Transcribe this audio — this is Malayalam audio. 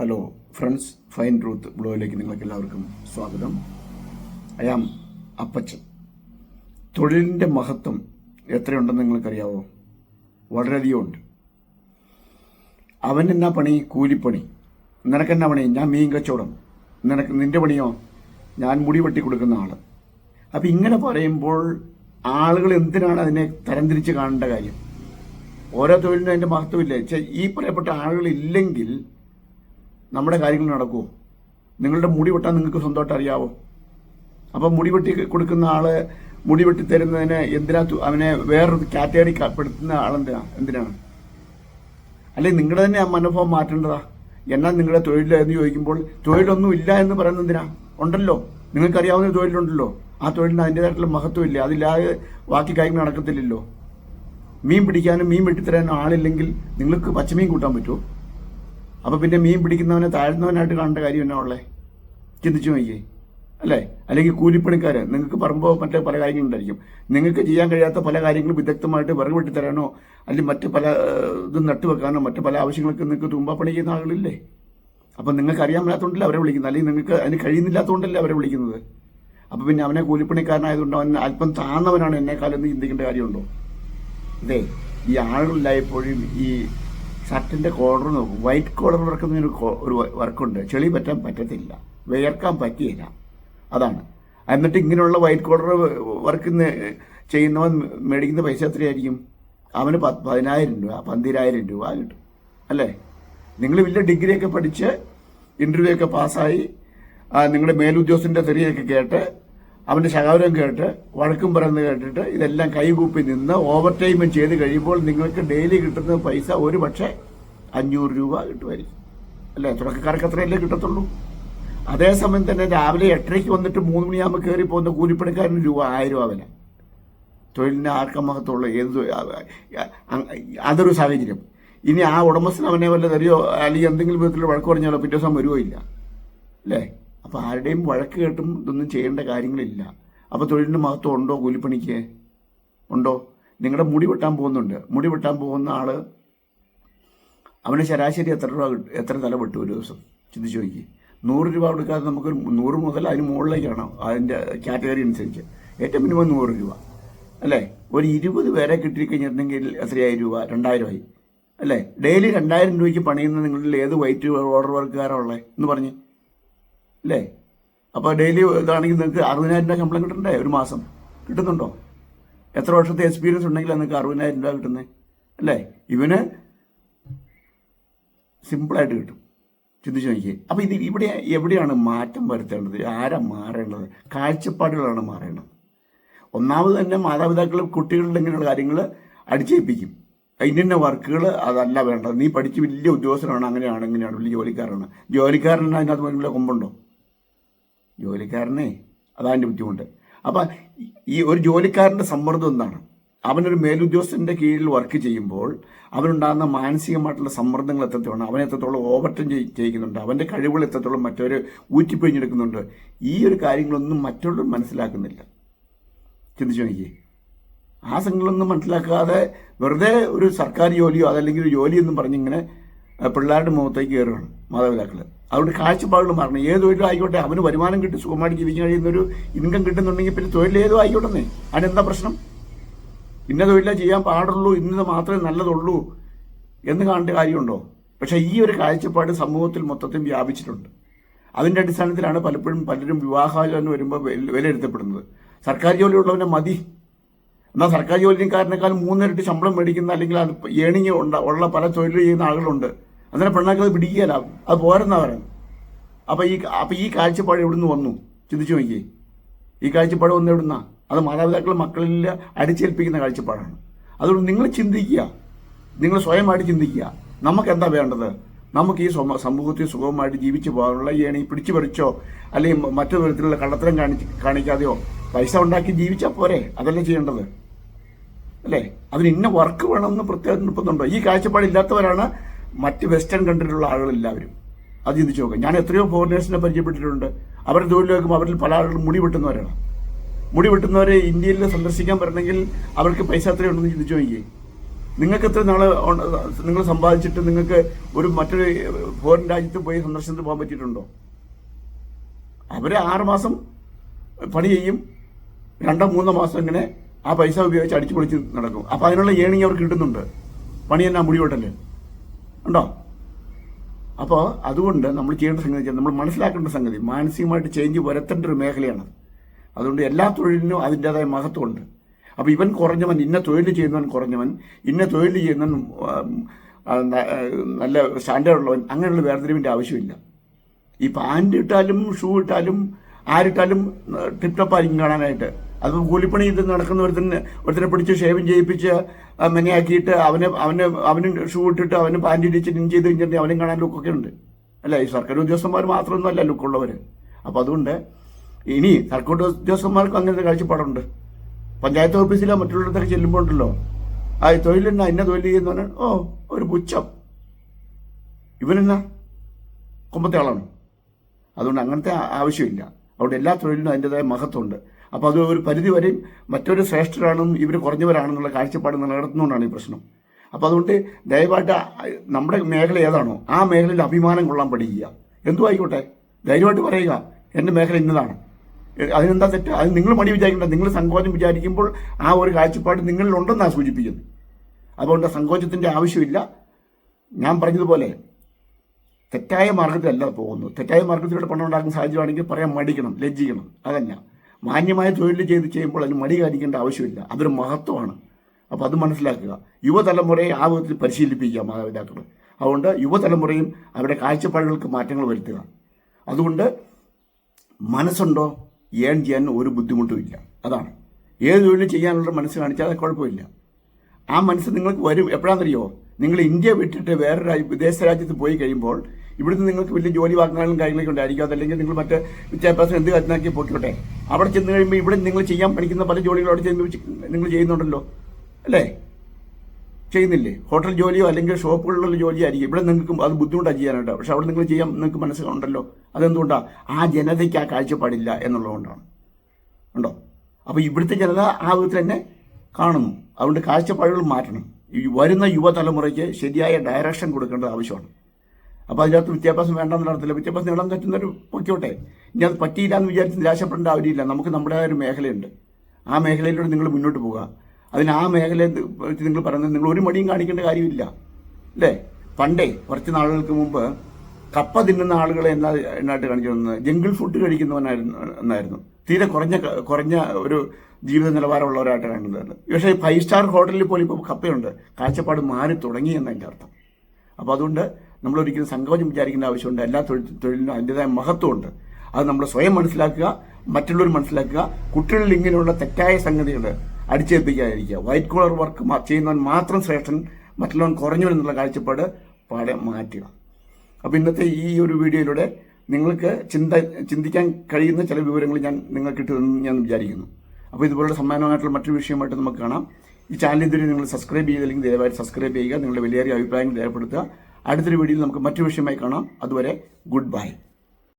ഹലോ ഫ്രണ്ട്സ് ഫൈൻ ട്രൂത്ത് ബ്ലോയിലേക്ക് നിങ്ങൾക്ക് എല്ലാവർക്കും സ്വാഗതം. ഐ ആം അപ്പച്ചൻ. തൊഴിലിന്റെ മഹത്വം എത്രയുണ്ടെന്ന് നിങ്ങൾക്കറിയാവോ? വളരെയധികം ഉണ്ട്. അവൻ എന്നാ പണി? കൂലിപ്പണി. നിനക്കെന്നാ പണി? ഞാൻ മീൻ കച്ചവടം. നിനക്ക് നിന്റെ പണിയോ? ഞാൻ മുടി വെട്ടി കൊടുക്കുന്ന ആൾ അപ്പം ഇങ്ങനെ പറയുമ്പോൾ ആളുകൾ എന്തിനാണ് അതിനെ തരംതിരിച്ച് കാണേണ്ട കാര്യം? ഓരോ തൊഴിലിനും അതിന്റെ മഹത്വമില്ല? ഈ പറയപ്പെട്ട ആളുകൾ ഇല്ലെങ്കിൽ നമ്മുടെ കാര്യങ്ങൾ നടക്കുമോ നിങ്ങളുടെ മുടി വെട്ടാൻ നിങ്ങൾക്ക് സ്വന്തമായിട്ട് അറിയാവോ? അപ്പം മുടി വെട്ടി കൊടുക്കുന്ന ആൾ മുടി വെട്ടി തരുന്നതിന് എന്തിനാ അവനെ വേറൊരു കാറ്റഗറി പെടുത്തുന്ന ആളെന്തിനാ എന്തിനാണ്? അല്ലെങ്കിൽ നിങ്ങളുടെ തന്നെ ആ മനോഭാവം മാറ്റേണ്ടതാ. എന്നാ നിങ്ങളുടെ തൊഴിൽ എന്ന് ചോദിക്കുമ്പോൾ തൊഴിലൊന്നും ഇല്ല എന്ന് പറയുന്നത് എന്തിനാ? ഉണ്ടല്ലോ. നിങ്ങൾക്കറിയാവുന്ന തൊഴിലുണ്ടല്ലോ. ആ തൊഴിലിന് അതിന്റെതായിട്ടുള്ള മഹത്വം ഇല്ല? അതില്ലാതെ ബാക്കി കാര്യങ്ങൾ നടക്കത്തില്ലല്ലോ. മീൻ പിടിക്കാനും മീൻ വെട്ടിത്തരാനും ആളില്ലെങ്കിൽ നിങ്ങൾക്ക് പച്ചമീൻ കൂട്ടാൻ പറ്റുമോ? അപ്പൊ പിന്നെ മീൻ പിടിക്കുന്നവനെ താഴ്ന്നവനായിട്ട് കാണേണ്ട കാര്യം എന്നാ ഉള്ളേ? ചിന്തിച്ചു നോക്കിയേ. അല്ലേ? അല്ലെങ്കിൽ കൂലിപ്പണിക്കാര് നിങ്ങൾക്ക് പറമ്പോ മറ്റേ പല കാര്യങ്ങളുണ്ടായിരിക്കും. നിങ്ങൾക്ക് ചെയ്യാൻ കഴിയാത്ത പല കാര്യങ്ങളും വിദഗ്ധമായിട്ട് വിറക് വെട്ടിത്തരാനോ അല്ലെങ്കിൽ മറ്റ് പല ഇത് നട്ടുവെക്കാനോ മറ്റു പല ആവശ്യങ്ങൾക്ക് നിങ്ങൾക്ക് തുമ്പാപ്പണി ചെയ്യുന്ന ആളുകളില്ലേ? അപ്പം നിങ്ങൾക്ക് അറിയാൻ മേലാത്തതുകൊണ്ടല്ലേ അവരെ വിളിക്കുന്നത്. അല്ലെങ്കിൽ നിങ്ങൾക്ക് അതിന് കഴിയുന്നില്ലാത്തതുകൊണ്ടല്ലേ അവരെ വിളിക്കുന്നത്. അപ്പം പിന്നെ അവനെ കൂലിപ്പണിക്കാരനായതുകൊണ്ട് അവൻ അല്പം താഴ്ന്നവനാണ് എന്നെക്കാലൊന്ന് ചിന്തിക്കേണ്ട കാര്യമുണ്ടോ? അതെ ഈ ആളുകളിലായപ്പോഴും ഈ ഷർട്ടിന്റെ കോളർ നോക്കും. വൈറ്റ് കോളർ വർക്കുന്ന ഒരു വർക്കുണ്ട് ചെളി പറ്റാൻ പറ്റത്തില്ല. വിയർക്കാൻ പറ്റിയില്ല. അതാണ്. എന്നിട്ട് ഇങ്ങനെയുള്ള വൈറ്റ് കോളർ വർക്ക് ചെയ്യുന്നവൻ മേടിക്കുന്ന പൈസ എത്രയായിരിക്കും? അവന് പത്ത് പതിനായിരം രൂപ പന്തിരായിരം രൂപ കിട്ടും. അല്ലേ? നിങ്ങൾ വലിയ ഡിഗ്രിയൊക്കെ പഠിച്ച് ഇന്റർവ്യൂ ഒക്കെ പാസ്സായി നിങ്ങളുടെ മേലുദ്യോഗസ്ഥന്റെ തെറിയൊക്കെ കേട്ട് അവന്റെ ശകാരം കേട്ട് വഴക്കും പറയുന്നത് കേട്ടിട്ട് ഇതെല്ലാം കൈകൂപ്പി നിന്ന് ഓവർ ടൈം ചെയ്ത് കഴിയുമ്പോൾ നിങ്ങൾക്ക് ഡെയിലി കിട്ടുന്ന പൈസ ഒരു പക്ഷേ അഞ്ഞൂറ് രൂപ കിട്ടുമായിരിക്കും. അല്ലേ? തുടക്കക്കാർക്ക് അത്രയല്ലേ കിട്ടത്തുള്ളൂ? അതേസമയം തന്നെ രാവിലെ എട്ടരയ്ക്ക് വന്നിട്ട് മൂന്ന് മണിയാകുമ്പോൾ കയറി പോകുന്ന കൂലിപ്പണിക്കാരന് രൂപ ആയിരം രൂപ വില തൊഴിലിന് ആർക്കും മഹത്വമുള്ള ഏത് തൊഴിൽ- ആ, ആ, അ- അതൊരു സാഹചര്യം. ഇനി ആ ഉടമസ്ഥൻ അവനെ വല്ല തരിയോ അല്ലെങ്കിൽ എന്തെങ്കിലും വിധത്തിൽ വഴക്ക് പറഞ്ഞാലോ പിറ്റേ ദിവസം വരുമോ ഇല്ല? അല്ലേ? അപ്പോൾ ആരുടെയും വഴക്ക് കേട്ടും ഇതൊന്നും ചെയ്യേണ്ട കാര്യങ്ങളില്ല. അപ്പോൾ തൊഴിലിന്റെ മഹത്വം ഉണ്ടോ കൂലിപ്പണിക്ക്? ഉണ്ടോ? നിങ്ങളുടെ മുടി വെട്ടാൻ പോകുന്നുണ്ട്. മുടി വെട്ടാൻ പോകുന്ന ആൾ അവന് ശരാശരി എത്ര രൂപ എത്ര തല വെട്ടും ഒരു ദിവസം? ചിന്തിച്ചു നോക്കി. നൂറ് രൂപ കൊടുക്കാതെ നമുക്ക് നൂറ് മുതൽ അതിന് മുകളിലേക്കാണ് അതിന്റെ കാറ്റഗറി അനുസരിച്ച്. ഏറ്റവും മിനിമം നൂറ് രൂപ. അല്ലേ? ഒരു ഇരുപത് പേരെ കിട്ടിക്കഴിഞ്ഞിട്ടുണ്ടെങ്കിൽ എത്രയായിരം രൂപ? രണ്ടായിരമായി. അല്ലേ? ഡെയിലി രണ്ടായിരം രൂപയ്ക്ക് പണിയുന്ന നിങ്ങളിൽ ഏത് വൈറ്റ് ഓർഡർ വർക്കുകാരാണ് ഉള്ളത് എന്ന് പറഞ്ഞ്. അല്ലേ അപ്പോൾ ഡെയിലി ഇതാണെങ്കിൽ നിങ്ങൾക്ക് അറുപതിനായിരം രൂപ ശമ്പളം കിട്ടണ്ടേ ഒരു മാസം? കിട്ടുന്നുണ്ടോ? എത്ര വർഷത്തെ എക്സ്പീരിയൻസ് ഉണ്ടെങ്കിൽ നിങ്ങൾക്ക് അറുപതിനായിരം രൂപ കിട്ടുന്നത് അല്ലേ? ഇവന് സിമ്പിളായിട്ട് കിട്ടും. ചിന്തിച്ചു നോക്കിയേ. അപ്പോൾ ഇത് ഇവിടെ എവിടെയാണ് മാറ്റം വരുത്തേണ്ടത്? ആരാ മാറേണ്ടത്? കാഴ്ചപ്പാടുകളാണ് മാറേണ്ടത്. ഒന്നാമത് തന്നെ മാതാപിതാക്കൾ കുട്ടികളുടെ ഇങ്ങനെയുള്ള കാര്യങ്ങൾ അടിച്ചേൽപ്പിക്കും. ഇന്ന വർക്കുകൾ അതല്ല വേണ്ടത്. നീ പഠിച്ച് വലിയ ഉദ്യോഗസ്ഥനാണ് അങ്ങനെയാണ് ഇങ്ങനെയാണ് വലിയ ജോലിക്കാരനാണ്. ജോലിക്കാരന് അതിനകത്ത് വലിയ കൊമ്പുണ്ടോ? ജോലിക്കാരനെ അതാന്റെ ബുദ്ധിമുട്ട്. അപ്പം ഈ ഒരു ജോലിക്കാരന്റെ സമ്മർദ്ദം എന്താണ്? അവനൊരു മേലുദ്യോഗസ്ഥന്റെ കീഴിൽ വർക്ക് ചെയ്യുമ്പോൾ അവനുണ്ടാകുന്ന മാനസികമായിട്ടുള്ള സമ്മർദ്ദങ്ങൾ എത്രത്തോളം അവനെ എത്രത്തോളം ഓവർട്ടം ചെയ്യിക്കുന്നുണ്ട് അവന്റെ കഴിവുകൾ എത്രത്തോളം മറ്റവർ ഊറ്റിപ്പിഴിഞ്ഞെടുക്കുന്നുണ്ട് ഈ ഒരു കാര്യങ്ങളൊന്നും മറ്റുള്ളവർ മനസ്സിലാക്കുന്നില്ല. ചിന്തിച്ചു നോക്കിയേ. ആ സംഘങ്ങളൊന്നും മനസ്സിലാക്കാതെ വെറുതെ ഒരു സർക്കാർ ജോലിയോ അതല്ലെങ്കിൽ ഒരു ജോലിയെന്നും പറഞ്ഞിങ്ങനെ പിള്ളേരുടെ മുഖത്തേക്ക് കയറുകയാണ് മാതാപിതാക്കൾ അതുകൊണ്ട് കാഴ്ചപ്പാടുകൾ മാറണം. ഏത് തൊഴിലും ആയിക്കോട്ടെ അവന് വരുമാനം കിട്ടി സുഖമായിട്ട് ജീവിക്കാൻ കഴിയുന്ന ഒരു ഇൻകം കിട്ടുന്നുണ്ടെങ്കിൽ പിന്നെ തൊഴിൽ ഏതോ ആയിക്കോട്ടെ അതിനെന്താ പ്രശ്നം? ഇന്ന തൊഴിലേ ചെയ്യാൻ പാടുള്ളൂ ഇന്നത് മാത്രമേ നല്ലതുള്ളൂ എന്ന് കാണേണ്ട കാര്യമുണ്ടോ? പക്ഷേ ഈ ഒരു കാഴ്ചപ്പാട് സമൂഹത്തിൽ മൊത്തത്തിൽ വ്യാപിച്ചിട്ടുണ്ട്. അതിന്റെ അടിസ്ഥാനത്തിലാണ് പലപ്പോഴും പലരും വിവാഹാലോചന വരുമ്പോൾ വില- വിലയിരുത്തപ്പെടുന്നത് സർക്കാർ ജോലിയുള്ളവനെ മതി. എന്നാൽ സർക്കാർ ജോലിക്കാരനേക്കാൾ മൂന്നിരട്ടി ശമ്പളം മേടിക്കുന്ന അല്ലെങ്കിൽ അത് ഏണിങ് ഉള്ള പല തൊഴിൽ ചെയ്യുന്ന ആളുകളുണ്ട്. അങ്ങനെ പെണ്ണാക്കി പിടിക്കുകയല്ല. അത് പോരെന്നവരാണ് അപ്പൊ ഈ അപ്പൊ ഈ കാഴ്ചപ്പാട് എവിടുന്ന് വന്നു? ചിന്തിച്ചു നോക്കിയേ. ഈ കാഴ്ചപ്പാട് വന്ന് എവിടുന്നാ? അത് മാതാപിതാക്കൾ മക്കളിൽ അടിച്ചേൽപ്പിക്കുന്ന കാഴ്ചപ്പാടാണ്. അതുകൊണ്ട് നിങ്ങൾ ചിന്തിക്കുക. നിങ്ങൾ സ്വയമായിട്ട് ചിന്തിക്കുക. നമുക്ക് എന്താ വേണ്ടത്? നമുക്ക് ഈ സമ- സമൂഹത്തിൽ സുഖമായിട്ട് ജീവിച്ചു പോകാനുള്ള ഏണി പിടിച്ചു പറിച്ചോ? അല്ലെങ്കിൽ മറ്റു തരത്തിലുള്ള കള്ളത്തരം കാണിച്ച് കാണിക്കാതെയോ? പൈസ ഉണ്ടാക്കി ജീവിച്ചാൽ പോരെ? അതല്ലേ ചെയ്യേണ്ടത്? അല്ലേ? അതിന് ഇന്ന വർക്ക് വേണമെന്ന് പ്രത്യേകം നിർബന്ധമുണ്ടോ? ഈ കാഴ്ചപ്പാടില്ലാത്തവരാണ് മറ്റ് വെസ്റ്റേൺ കൺട്രിയിലുള്ള ആളുകൾ എല്ലാവരും അത് ചിന്തിച്ചു നോക്കാം ഞാൻ എത്രയോ ഫോറിനേഴ്സിനെ പരിചയപ്പെട്ടിട്ടുണ്ട്. അവരുടെ ജോലി നോക്കുമ്പോൾ അവരിൽ പല ആളുകളും മുടി വെട്ടുന്നവരാണ്. മുടി വെട്ടുന്നവരെ ഇന്ത്യയിൽ സന്ദർശിക്കാൻ പറ്റണമെങ്കിൽ അവർക്ക് പൈസ എത്രയുണ്ടെന്ന് ചിന്തിച്ചു നോക്കിയേ നിങ്ങൾക്ക് എത്ര നാൾ നിങ്ങൾ സമ്പാദിച്ചിട്ട് നിങ്ങൾക്ക് ഒരു മറ്റൊരു ഫോറിൻ രാജ്യത്ത് പോയി സന്ദർശനത്തിന് പോകാൻ പറ്റിയിട്ടുണ്ടോ? അവർ ആറുമാസം പണി ചെയ്യും. രണ്ടോ മൂന്നോ മാസം ഇങ്ങനെ ആ പൈസ ഉപയോഗിച്ച് അടിച്ചു പൊളിച്ച് നടക്കും. അപ്പം അതിനുള്ള ഏണിങ് അവർക്ക് കിട്ടുന്നുണ്ട്. പണി തന്നെ മുടിവെട്ടൽ ഉണ്ടോ? അപ്പോൾ അതുകൊണ്ട് നമ്മൾ ചെയ്യേണ്ട സംഗതി നമ്മൾ മനസ്സിലാക്കേണ്ട സംഗതി മാനസികമായിട്ട് ചേഞ്ച് വരുത്തേണ്ട ഒരു മേഖലയാണ് അതുകൊണ്ട് എല്ലാ തൊഴിലിനും അതിന്റേതായ മഹത്വമുണ്ട്. അപ്പോൾ ഇവൻ കുറഞ്ഞവൻ ഇന്ന തൊഴിൽ ചെയ്യുന്നവൻ കുറഞ്ഞവൻ ഇന്ന തൊഴിൽ ചെയ്യുന്നവൻ നല്ല സ്റ്റാൻഡേർഡ് ഉള്ളവൻ അങ്ങനെയുള്ള വേർതിരിവിന്റെ ആവശ്യമില്ല. ഈ പാന്റ് ഇട്ടാലും ഷൂ ഇട്ടാലും ആരിട്ടാലും ടിപ് ടോപ്പ് ആയിരിക്കും കാണാനായിട്ട്. അത് കൂലിപ്പണി ഇത് നടക്കുന്ന ഒരുത്തന്നെ ഒരുത്തനെ പിടിച്ച് ഷേവിങ് ചെയ്യിപ്പിച്ച് മെനയാക്കിയിട്ട് അവന് അവന് അവന് ഷൂ ഇട്ടിട്ട് അവന് പാന്റ് ഇടിച്ച് ഇൻ ചെയ്ത് കഴിഞ്ഞിട്ട് അവനും കാണാൻ ലുക്കൊക്കെ ഉണ്ട്. അല്ല ഈ സർക്കാർ ഉദ്യോഗസ്ഥന്മാർ മാത്രമൊന്നുമല്ല ലുക്കുള്ളവർ അപ്പോൾ അതുകൊണ്ട് ഇനി സർക്കാർ ഉദ്യോഗസ്ഥന്മാർക്കും അങ്ങനത്തെ കാഴ്ചപ്പാടുണ്ട്. പഞ്ചായത്ത് ഓഫീസിലോ മറ്റുള്ളിടത്തൊക്കെ ചെല്ലുമ്പോൾ ഉണ്ടല്ലോ. ആ തൊഴിലെന്നാ ഇന്ന തൊഴിൽ പറഞ്ഞാൽ ഓ ഒരു പുച്ഛം. ഇവനെന്നാ? കൊമ്പത്തെ ആളാണ്. അതുകൊണ്ട് അങ്ങനത്തെ ആവശ്യമില്ല. അതുകൊണ്ട് എല്ലാ തൊഴിലിനും അതിന്റെതായ മഹത്വമുണ്ട്. അപ്പോൾ അത് ഒരു പരിധി വരെയും മറ്റൊരു ശ്രേഷ്ഠരാണെന്നും ഇവർ കുറഞ്ഞവരാണെന്നുള്ള കാഴ്ചപ്പാട് നിലനിർത്തുന്നതുകൊണ്ടാണ് ഈ പ്രശ്നം. അപ്പോൾ അതുകൊണ്ട് ദയവായിട്ട് നമ്മുടെ മേഖല ഏതാണോ ആ മേഖലയിൽ അഭിമാനം കൊള്ളാൻ പഠിക്കുക. എന്തു ആയിക്കോട്ടെ? ധൈര്യമായിട്ട് പറയുക. എന്റെ മേഖല ഇന്നതാണ്. അതിനെന്താ തെറ്റ്? അത് നിങ്ങൾ മടി വിചാരിക്കേണ്ട. നിങ്ങൾ സങ്കോചം വിചാരിക്കുമ്പോൾ ആ ഒരു കാഴ്ചപ്പാട് നിങ്ങളിലുണ്ടെന്നാണ് സൂചിപ്പിക്കുന്നത്. അതുകൊണ്ട് സങ്കോചത്തിന്റെ ആവശ്യമില്ല. ഞാൻ പറഞ്ഞതുപോലെ തെറ്റായ മാർഗത്തിലല്ല പോകുന്നത്. തെറ്റായ മാർഗത്തിലൂടെ പണം ഉണ്ടാക്കുന്ന സാഹചര്യമാണെങ്കിൽ പറയാൻ മടിക്കണം ലജ്ജിക്കണം. അതല്ല. മാന്യമായ തൊഴിൽ ചെയ്ത് ചെയ്യുമ്പോൾ അതിന് മടി കാണിക്കേണ്ട ആവശ്യമില്ല. അതൊരു മഹത്വമാണ്. അപ്പോൾ അത് മനസ്സിലാക്കുക. യുവതലമുറയെ ആ വിധത്തിൽ പരിശീലിപ്പിക്കുക മാതാപിതാക്കൾ അതുകൊണ്ട് യുവതലമുറയും അവരുടെ കാഴ്ചപ്പാടുകൾക്ക് മാറ്റങ്ങൾ വരുത്തുക. അതുകൊണ്ട് മനസ്സുണ്ടോ? ഏൺ ചെയ്യാൻ ഒരു ബുദ്ധിമുട്ടും ഇല്ല. അതാണ്. ഏത് തൊഴിൽ ചെയ്യാനുള്ള മനസ്സ് കാണിച്ചാൽ അത് കുഴപ്പമില്ല. ആ മനസ്സ് നിങ്ങൾക്ക് വരും. എപ്പോഴാണെന്നറിയോ? നിങ്ങൾ ഇന്ത്യ വിട്ടിട്ട് വേറെ വിദേശ രാജ്യത്ത് പോയി കഴിയുമ്പോൾ ഇവിടുന്ന് നിങ്ങൾക്ക് വലിയ ജോലി വാങ്ങാനും കാര്യങ്ങളൊക്കെ ഉണ്ടായിരിക്കും. അതല്ലെങ്കിൽ നിങ്ങൾ മറ്റ് വിദ്യാഭ്യാസം എന്ത് കാര്യത്തിനാക്കി പോയിക്കോട്ടെ. അവിടെ ചെന്ന് കഴിയുമ്പോൾ ഇവിടെ നിങ്ങൾ ചെയ്യാൻ പഠിക്കുന്ന പല ജോലികളും അവിടെ ചെന്ന് നിങ്ങൾ ചെയ്യുന്നുണ്ടല്ലോ. അല്ലേ? ചെയ്യുന്നില്ലേ? ഹോട്ടൽ ജോലിയോ അല്ലെങ്കിൽ ഷോപ്പുകളിലുള്ള ജോലിയോ ആയിരിക്കും. ഇവിടെ നിങ്ങൾക്ക് അത് ബുദ്ധിമുട്ടാണ് ചെയ്യാനായിട്ട്. പക്ഷെ അവിടെ നിങ്ങൾ ചെയ്യാൻ നിങ്ങൾക്ക് മനസ്സിലുണ്ടല്ലോ. അതെന്തുകൊണ്ടാണ് ആ ജനതയ്ക്ക് ആ കാഴ്ചപ്പാടില്ല എന്നുള്ളതുകൊണ്ടാണ്. ഉണ്ടോ? അപ്പോൾ ഇവിടുത്തെ ജനത ആ വിധത്തിൽ തന്നെ കാണുന്നു. അതുകൊണ്ട് കാഴ്ചപ്പാടുകൾ മാറ്റണം. ഈ വരുന്ന യുവതലമുറയ്ക്ക് ശരിയായ ഡയറക്ഷൻ കൊടുക്കേണ്ടത് ആവശ്യമാണ്. അപ്പോൾ അതിനകത്ത് വിദ്യാഭ്യാസം വേണ്ടെന്ന് നടത്തില്ല. വിദ്യാഭ്യാസം നേടാൻ പറ്റുന്നവർ പൊയ്ക്കോട്ടെ. ഇനി അത് പറ്റിയില്ല എന്ന് വിചാരിച്ച് നിരാശപ്പെടേണ്ട ആവശ്യമില്ല നമുക്ക് നമ്മുടേതായ ഒരു മേഖലയുണ്ട്. ആ മേഖലയിലൂടെ നിങ്ങൾ മുന്നോട്ട് പോകുക അതിന് ആ മേഖല വെച്ച് നിങ്ങൾ പറയുന്നത് നിങ്ങൾ ഒരു മടിയും കാണിക്കേണ്ട കാര്യമില്ല. അല്ലേ? പണ്ടേ കുറച്ച് നാളുകൾക്ക് മുമ്പ് കപ്പ തിന്നുന്ന ആളുകളെ എന്നാ എന്നായിട്ട് കാണിച്ചു തന്നത്? ജംഗിൾ ഫുഡ് കഴിക്കുന്നവനായിരുന്നു എന്നായിരുന്നു. തീരെ കുറഞ്ഞ കുറഞ്ഞ ഒരു ജീവിത നിലവാരമുള്ളവരായിട്ട് കാണുന്നത് പക്ഷേ ഫൈവ് സ്റ്റാർ ഹോട്ടലിൽ പോലും ഇപ്പോൾ കപ്പയുണ്ട്. കാഴ്ചപ്പാട് മാറി തുടങ്ങി എന്നതിന്റെ അർത്ഥം. അപ്പോൾ അതുകൊണ്ട് നമ്മൾ ഒരിക്കലും സങ്കോചം വിചാരിക്കേണ്ട ആവശ്യമുണ്ട്. എല്ലാ തൊഴിൽ തൊഴിലിനും അതിന്റെതായ മഹത്വമുണ്ട്. അത് നമ്മൾ സ്വയം മനസ്സിലാക്കുക മറ്റുള്ളവർ മനസ്സിലാക്കുക കുട്ടികളിൽ ഇങ്ങനെയുള്ള തെറ്റായ സംഗതികൾ അടിച്ചേൽപ്പിക്കാതിരിക്കുക. വൈറ്റ് കോളർ വർക്ക് ചെയ്യുന്നവൻ മാത്രം ശ്രേഷ്ഠൻ മറ്റുള്ളവൻ കുറഞ്ഞു എന്നുള്ള കാഴ്ചപ്പാട് പാടെ മാറ്റുക. അപ്പോൾ ഇന്നത്തെ ഈ ഒരു വീഡിയോയിലൂടെ നിങ്ങൾക്ക് ചിന്ത ചിന്തിക്കാൻ കഴിയുന്ന ചില വിവരങ്ങൾ ഞാൻ നിങ്ങൾക്ക് കിട്ടുമെന്ന് ഞാൻ വിചാരിക്കുന്നു. അപ്പോൾ ഇതുപോലുള്ള സമ്മാനമായിട്ടുള്ള മറ്റൊരു വിഷയമായിട്ട് നമുക്ക് കാണാം. ഈ ചാനൽ നിങ്ങൾ സബ്സ്ക്രൈബ് ചെയ്തില്ലെങ്കിൽ ദയവായിട്ട് സബ്സ്ക്രൈബ് ചെയ്യുക. നിങ്ങളുടെ വിലയേറിയ അഭിപ്രായങ്ങൾ രേഖപ്പെടുത്തുക. അടുത്തൊരു വീഡിയോയിൽ നമുക്ക് മറ്റൊരു വിഷയമായി കാണാം. അതുവരെ ഗുഡ് ബൈ.